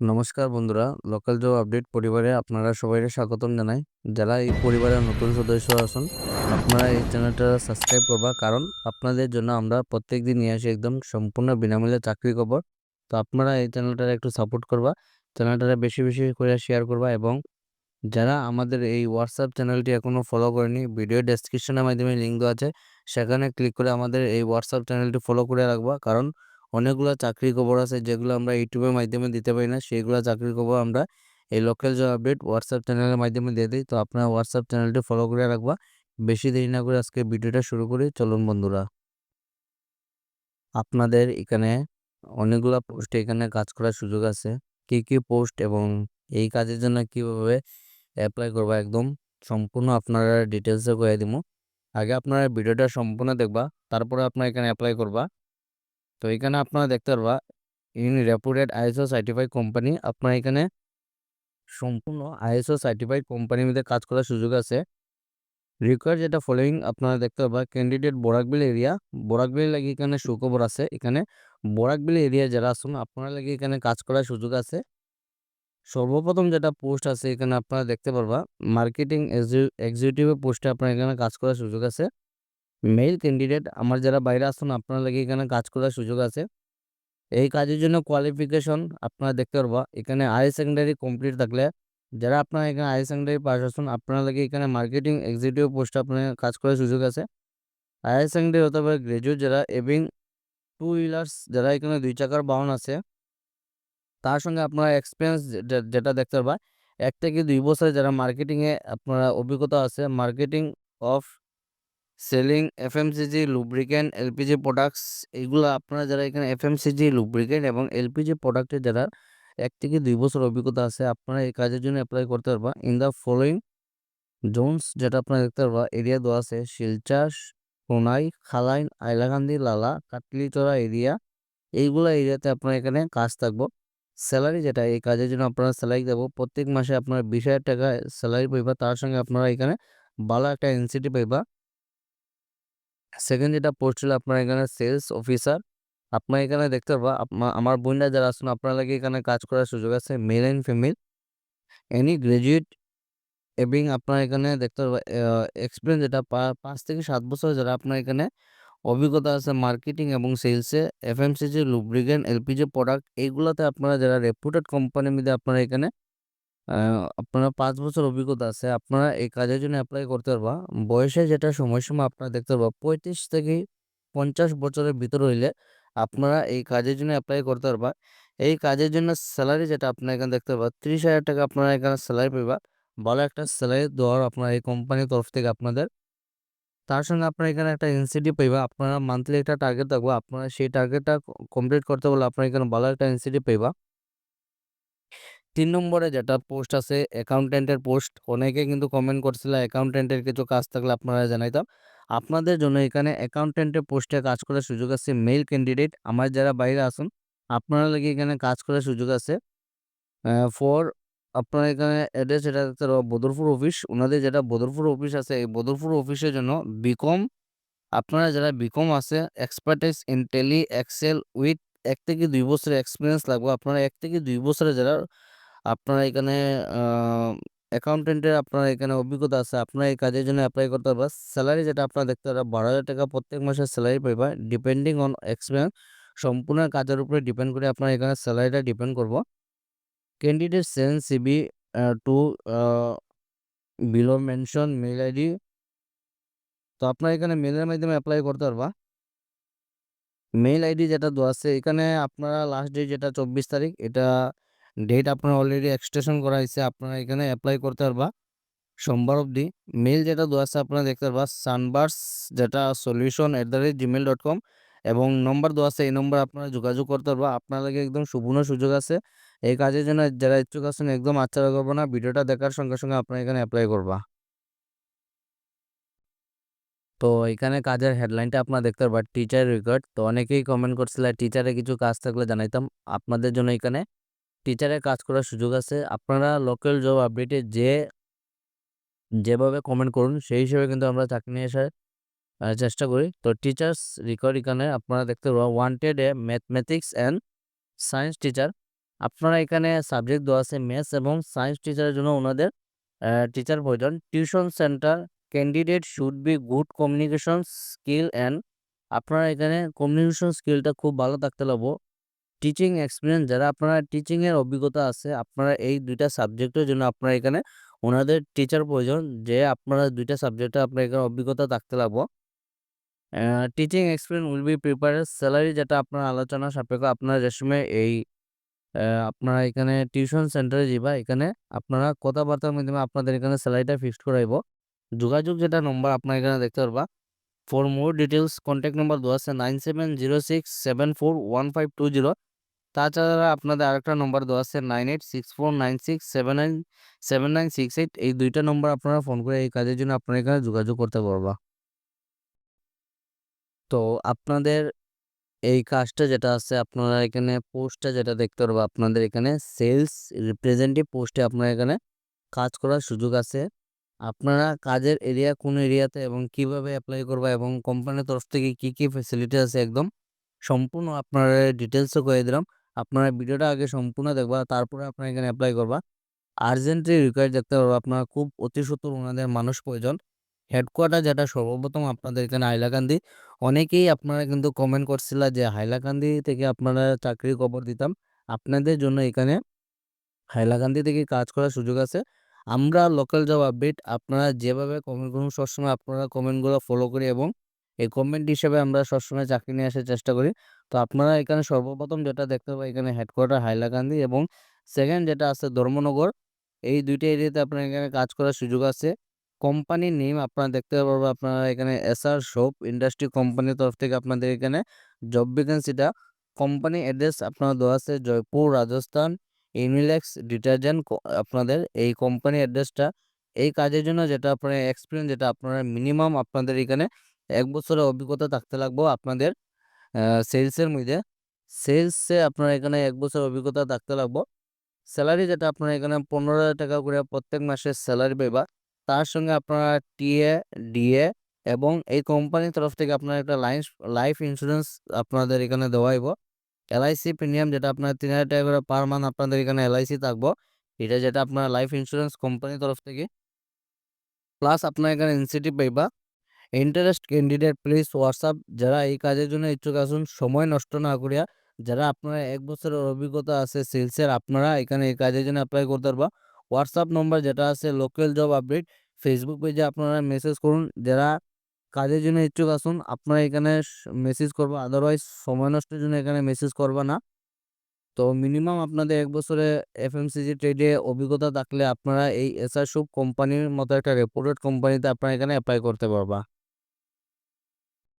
নমস্কার বন্ধুরা local job update পরিবারে আপনারা সবাইকে স্বাগতম জানাই। যারা এই পরিবারের নতুন সদস্য আছেন, আপনারা এই চ্যানেলটা সাবস্ক্রাইব করবা। কারণ আপনাদের জন্য আমরা প্রত্যেক দিন নিয়ে আসি একদম সম্পূর্ণ বিনামূল্যে চাকরি খবর। তো আপনারা এই চ্যানেলটা একটু সাপোর্ট করবা চ্যানেলটা বেশি বেশি করে শেয়ার করবা এবং যারা আমাদের এই হোয়াটসঅ্যাপ চ্যানেলটি এখনও ফলো করেনি ভিডিও ডেসক্রিপশনের মাধ্যমে লিঙ্ক দেওয়া আছে, সেখানে ক্লিক করে আমাদের এই হোয়াটসঅ্যাপ চ্যানেলটি ফলো করে রাখবা। কারণ অনেকগুলো চাকরির খবর আছে, যেগুলো আমরা ইউটিউবের মাধ্যমে দিতে পারি না। সেইগুলো চাকরির খবর আমরা এই লোকাল জব আপডেট হোয়াটসঅ্যাপ চ্যানেলের মাধ্যমে দিয়ে দিই। তো আপনারা হোয়াটসঅ্যাপ চ্যানেলটি ফলো করে রাখবা। বেশি দেরি না করে আজকে ভিডিওটা শুরু করি। চলুন বন্ধুরা। আপনাদের এখানে অনেকগুলো পোস্টে এখানে কাজ করার সুযোগ আছে। কি কি পোস্ট এবং এই কাজের জন্য কীভাবে অ্যাপ্লাই করবা একদম সম্পূর্ণ আপনারা ডিটেলসে করে দিব আগে আপনারা ভিডিওটা সম্পূর্ণ দেখবা, তারপরে আপনারা এখানে অ্যাপ্লাই করবা। তো এখানে আপনারা দেখতে পারবা in reputed ISO certified company আপনার এখানে সম্পূর্ণ আইএসও সার্টিফাইড কোম্পানির মধ্যে কাজ করার সুযোগ আছে। রিকোয়ার যেটা ফলোয়িং আপনারা দেখতে পাবা ক্যান্ডিডেট বরাকবিল এরিয়া বরাকবিল লাগে এখানে সুখবর আছে। এখানে বরাকবিল এরিয়া যারা আসুন আপনারা লাগে এখানে কাজ করার সুযোগ আছে। সর্বপ্রথম যেটা পোস্ট আছে, এখানে আপনারা দেখতে পারবা মার্কেটিং এক্সিকিউটিভের পোস্টে আপনার এখানে কাজ করার সুযোগ আছে। Male candidate. আমার যারা বাইরে আসুন আপনার লাগে এখানে কাজ করার সুযোগ আছে। এই কাজের জন্য কোয়ালিফিকেশন আপনারা দেখতে পারবা। এখানে হায়ার সেকেন্ডারি কমপ্লিট থাকলে, যারা আপনারা এখানে হাই সেকেন্ডারি পাস আসুন আপনার লাগে এখানে মার্কেটিং এক্সিকিউটিভ পোস্টে আপনার কাজ করার সুযোগ আছে। হায়ার সেকেন্ডারি হতে পারে গ্রাজুয়েট যারা এবং টু হুইলার্স যারা এখানে দুই চাকার বাহন আছে, তার সঙ্গে আপনারা এক্সপিরিয়েন্স যেটা দেখতে পারবা। এক থেকে দুই বছরে যারা মার্কেটিংয়ে আপনারা অভিজ্ঞতা আছে marketing of selling FMCG lubricant LPG products এইগুলো আপনারা যারা এখানে এফএমসিজি লুব্রিকেন্ট এবং এলপিজি প্রোডাক্টের যারা এক থেকে দুই বছর অভিজ্ঞতা আছে, আপনারা এই কাজের জন্য অ্যাপ্লাই করতে পারবা। ইন দ্য ফলোয়িং জোনস যেটা আপনারা দেখতে পারবা এরিয়া দেওয়া আছে, শিলচার সোনাই খালাইন আইলাকান্দি লালা কাটলিচড়া এরিয়া এইগুলো এরিয়াতে আপনার এখানে কাজ থাকব। স্যালারি যেটা, এই কাজের জন্য আপনারা স্যালারি দেবো। প্রত্যেক মাসে আপনারা বিশ হাজার টাকা স্যালারি পাইবা, তার সঙ্গে আপনারা এখানে ভালো একটা এনসিটি পাইবা। সেকেন্ড যেটা পোস্ট ছিল আপনার এখানে সেলস অফিসার আপনার এখানে দেখতে পারবা আমার বোনরা যারা আসুন আপনার লাগে এখানে কাজ করার সুযোগ আছে male and female any graduate এবং আপনার এখানে দেখতে পারবা এক্সপিরিয়েন্স যেটা পাঁচ থেকে সাত বছর যারা আপনার এখানে অভিজ্ঞতা আছে মার্কেটিং এবং সেলসে এফএমসিজি লুব্রিগেন্ট এলপিজি প্রোডাক্ট এইগুলোতে আপনারা যারা রেপুটেড কোম্পানির মধ্যে আপনারা এখানে আপনারা পাঁচ বছর অভিজ্ঞতা আছে, আপনারা এই কাজের জন্য অ্যাপ্লাই করতে পারবা। বয়সে যেটা সময়সীমা আপনারা দেখতে পারবা, পঁয়ত্রিশ থেকে পঞ্চাশ বছরের ভিতর হইলে আপনারা এই কাজের জন্য অ্যাপ্লাই করতে পারবা। এই কাজের জন্য স্যালারি যেটা আপনারা এখানে দেখতে পারবা, ত্রিশ হাজার টাকা আপনারা এখানে স্যালারি পাইবা। ভালো একটা স্যালারি দেওয়ার আপনার এই কোম্পানির তরফ থেকে আপনাদের। তার সঙ্গে আপনারা এখানে একটা ইনসেন্টিভ পাইবা, আপনারা মান্থলি একটা টার্গেট থাকব আপনারা সেই টার্গেটটা কমপ্লিট করতে বলে আপনারা এখানে ভালো একটা ইনসেন্টিভ পাইবা। তিন নম্বরে যেটা পোস্ট আছে অ্যাকাউন্টেন্টের পোস্ট, অনেকে কিন্তু কমেন্ট করছিল অ্যাকাউন্টেন্টের কিছু কাজ থাকলে আপনারা জানাইতাম। আপনাদের জন্য এখানে অ্যাকাউন্টেন্টের পোস্টে কাজ করার সুযোগ আছে মেল ক্যান্ডিডেট আমার যারা বাইরে আসুন আপনারা লাগে এখানে কাজ করার সুযোগ আছে। ফর আপনারা এখানে অ্যাড্রেস এটা বদরপুর অফিস ওনাদের যেটা বদরপুর অফিস আছে, এই বদরপুর অফিসের জন্য বিকম আপনারা যারা বিকম আছে expertise in Tally Excel with এক থেকে দুই বছরের এক্সপিরিয়েন্স লাগবে। আপনারা এক থেকে দুই বছরে যারা আপনারা এখানে অ্যাকাউন্টেন্টের আপনার এখানে অভিজ্ঞতা আছে। আপনারা এই কাজের জন্য অ্যাপ্লাই করতে পারবেন। স্যালারি যেটা আপনারা দেখতে পারবেন, বারো হাজার টাকা প্রত্যেক মাসে স্যালারি পাইবা ডিপেন্ডিং অন এক্সপিরিয়েন্স সম্পূর্ণ কাজের উপরে ডিপেন্ড করে আপনার এখানে স্যালারিটা ডিপেন্ড করব। Candidate send CV to below mention mail ID তো আপনার এখানে মেলের মাধ্যমে অ্যাপ্লাই করতে পারবা। মেল আইডি যেটা দেওয়া আছে, এখানে আপনারা লাস্ট ডেট যেটা চব্বিশ তারিখ, এটা ডেট আপনার অলরেডি এক্সটেনশন করা হয়েছে, আপনারা এখানে অ্যাপ্লাই করতে পারবা। সোমবার অবধি মেল যেটা দেওয়া আছে, আপনারা দেখতে পারবা সানবার্স যেটা solution at the rate dot com এবং নম্বর দেওয়া আছে, এই নম্বর আপনারা যোগাযোগ করতে পারবা। আপনার লাগে একদম সুবর্ণ সুযোগ আছে। এই কাজের জন্য যারা ইচ্ছুক আছেন, একদম আচ্ছা করব না, ভিডিওটা দেখার সঙ্গে সঙ্গে আপনারা এখানে অ্যাপ্লাই করবা। তো এখানে কাজের হেডলাইনটা আপনারা দেখতে পারবেন টিচার রেকর্ড তো অনেকেই কমেন্ট করছিল টিচারে কিছু কাজ থাকলে জানাইতাম আপনাদের জন্য এখানে। টিচারের কাজ করার সুযোগ আছে। আপনারা লোকাল জব আপডেটে যে, যেভাবে কমেন্ট করুন, সেই হিসেবে কিন্তু আমরা চাকরি নিয়ে আসার চেষ্টা করি। তো টিচার্স রেকর্ড এখানে আপনারা দেখতে পারবেন wanted a mathematics and science teacher আপনারা এখানে সাবজেক্ট দেওয়া আছে ম্যাথস এবং সায়েন্স টিচারের জন্য ওনাদের টিচার প্রয়োজন। Tuition centre candidate should be good communication skill and আপনারা এখানে কমিউনিকেশন স্কিলটা খুব ভালো থাকতে লাগবো টিচিং এক্সপিরিয়েন্স যারা আপনারা টিচিংয়ের অভিজ্ঞতা আছে, আপনারা এই দুইটা সাবজেক্টের জন্য আপনারা এখানে ওনাদের টিচার প্রয়োজন যে আপনারা দুইটা সাবজেক্টে আপনার এখানে অভিজ্ঞতা থাকতে লাগবো। Teaching experience will be prepared salary যেটা আপনার আলোচনা সাপেক্ষ আপনার রেশমে এই আপনারা এখানে টিউশন সেন্টারে যাবা এখানে আপনারা কথাবার্তার মাধ্যমে আপনাদের এখানে স্যালারিটা ফিক্সড করাইব। যোগাযোগ যেটা নম্বর আপনার এখানে দেখতে পারবা। For more details contact number দেওয়া আছে nine seven zero six seven four one five two zero তাছাড়া আপনাদের আরেকটা নম্বর দেওয়া আছে nine eight six four nine six seven nine seven nine six eight এই দুইটা নম্বর আপনারা ফোন করে এই কাজের জন্য আপনারা এখানে যোগাযোগ করতে পারবা। তো আপনাদের এই কাজটা যেটা আছে, আপনারা এখানে পোস্টটা যেটা দেখতে পারব, আপনাদের এখানে সেলস রিপ্রেজেন্টেটিভ পোস্টে আপনার এখানে কাজ করার সুযোগ আছে। আপনারা কাজের এরিয়া কোন এরিয়াতে এবং কীভাবে অ্যাপ্লাই করবা এবং কোম্পানির তরফ থেকে কি কি ফেসিলিটি আছে একদম সম্পূর্ণ আপনার ডিটেলসও করে দিলাম। আপনারা ভিডিওটা আগে সম্পূর্ণ দেখবা, তারপরে আপনারা এখানে অ্যাপ্লাই করবা। আর্জেন্টলি রিকোয়ার দেখতে পারব, আপনারা খুব অতি সত্তর ওনাদের মানুষ প্রয়োজন। হেডকোয়ার্টার যেটা সর্বপ্রথম আপনাদের এখানে হাইলাকান্দি। অনেকেই আপনারা কিন্তু কমেন্ট করছিলা যে, হাইলাকান্দি থেকে আপনারা চাকরি খবর দিতাম। আপনাদের জন্য এখানে হাইলাকান্দি থেকে কাজ করার সুযোগ আছে। আমরা লোকাল জব আপডেট আপনারা যেভাবে কমেন্ট করুন, সবসময় আপনারা কমেন্টগুলো ফলো করি এবং এই কমেন্ট হিসেবে আমরা সবসময় চাকরি নিয়ে আসার চেষ্টা করি। তো আপনারা এখানে সর্বপ্রথম যেটা দেখতে পাবেন এখানে হেডকোয়ার্টার হাইলাকান্দি এবং সেকেন্ড যেটা আছে ধর্মনগর। এই দুইটা এরিয়াতে আপনার এখানে কাজ করার সুযোগ আছে। কোম্পানির নেম আপনারা দেখতে পারবেন আপনারা এখানে এসআর শপ ইন্ডাস্ট্রি কোম্পানির তরফ থেকে আপনাদের এখানে জব ভ্যাকেন্সিটা কোম্পানি অ্যাড্রেস আপনার দেওয়া আছে জয়পুর, রাজস্থান ইউনিলেক্স ডিটারজেন্ট আপনাদের এই কোম্পানি অ্যাড্রেসটা এই কাজের জন্য যেটা আপনার এক্সপিরিয়েন্স যেটা আপনারা মিনিমাম আপনাদের এখানে এক বছরের অভিজ্ঞতা থাকতে লাগবো আপনাদের। সেলসের মধ্যে। সেলসে আপনার এখানে এক বছর অভিজ্ঞতা থাকতে লাগবো। স্যালারি যেটা আপনার এখানে পনেরো হাজার টাকা করে প্রত্যেক মাসে স্যালারি পাইবা। তার সঙ্গে আপনারা টিএ ডিএ এবং এই কোম্পানির তরফ থেকে আপনার একটা লাইফ লাইফ ইন্স্যুরেন্স আপনাদের এখানে দেওয়া হইব। এলআইসি প্রিমিয়াম যেটা আপনার তিন হাজার টাকা করে পার মান্থ আপনাদের এখানে এলআইসি থাকব। এটা যেটা আপনার লাইফ ইন্স্যুরেন্স কোম্পানির তরফ থেকে। প্লাস আপনার এখানে ইনসেন্টিভ পাইবা। ইন্টারেস্ট ক্যান্ডিডেট প্লিজ হোয়াটসঅ্যাপ যারা এই কাজের জন্য ইচ্ছুক আসুন সময় নষ্ট না করিয়া যারা আপনারা এক বছরের অভিজ্ঞতা আছে সেলসের আপনারা এখানে এই কাজের জন্য অ্যাপ্লাই করতে পারবা। হোয়াটসঅ্যাপ নম্বর যেটা আছে লোকাল জব আপডেট ফেসবুক পেজে আপনারা মেসেজ করুন। যারা কাজের জন্য ইচ্ছুক আসুন আপনারা এখানে মেসেজ করবা। আদারওয়াইজ সময় নষ্টের জন্য এখানে মেসেজ করবা না। তো মিনিমাম আপনাদের এক বছরে এফএমসিজি ট্রেডে অভিজ্ঞতা থাকলে আপনারা এই এসআর শুভ কোম্পানির মতো একটা রেপুটেড কোম্পানিতে আপনারা এখানে অ্যাপ্লাই করতে পারবা।